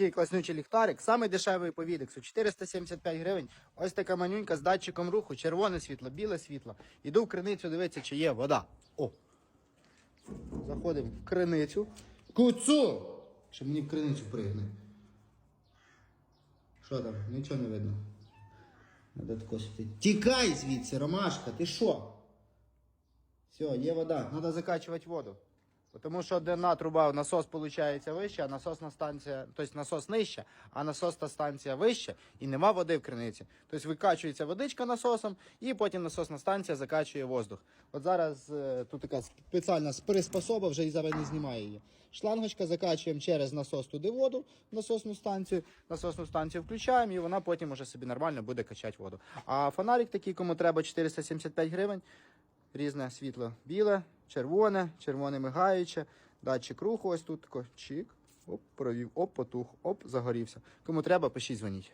такий класнючий ліхтарик, самий дешевий по відексу, 475 гривень. Ось така манюнька з датчиком руху, червоне світло, біле світло. Іду в криницю дивитися, чи є вода. О! Заходимо в криницю. Куцу! Що мені в криницю пригне. Що там? Нічого не видно. Надо тако. Тікай звідси, Ромашка, ти що? Все, є вода. Треба закачувати воду. Тому що одна труба, насос виходить вище, а насосна станція, тобто насос нижче, а насосна станція вище і нема води в криниці. Тобто викачується водичка насосом, і потім насосна станція закачує воздух. От зараз е, тут така спеціальна приспособа, вже і зараз не знімає її. Шлангочка закачуємо через насос туди воду, в насосну станцію, насосну станцію включаємо, і вона потім уже собі нормально буде качати воду. А фонарик такий, кому треба 475 гривень. Різне світло біле, червоне, червоне мигаюче, датчик руху ось тут чик, оп, провів, оп, потух, оп, загорівся. Кому треба, пишіть, дзвоніть.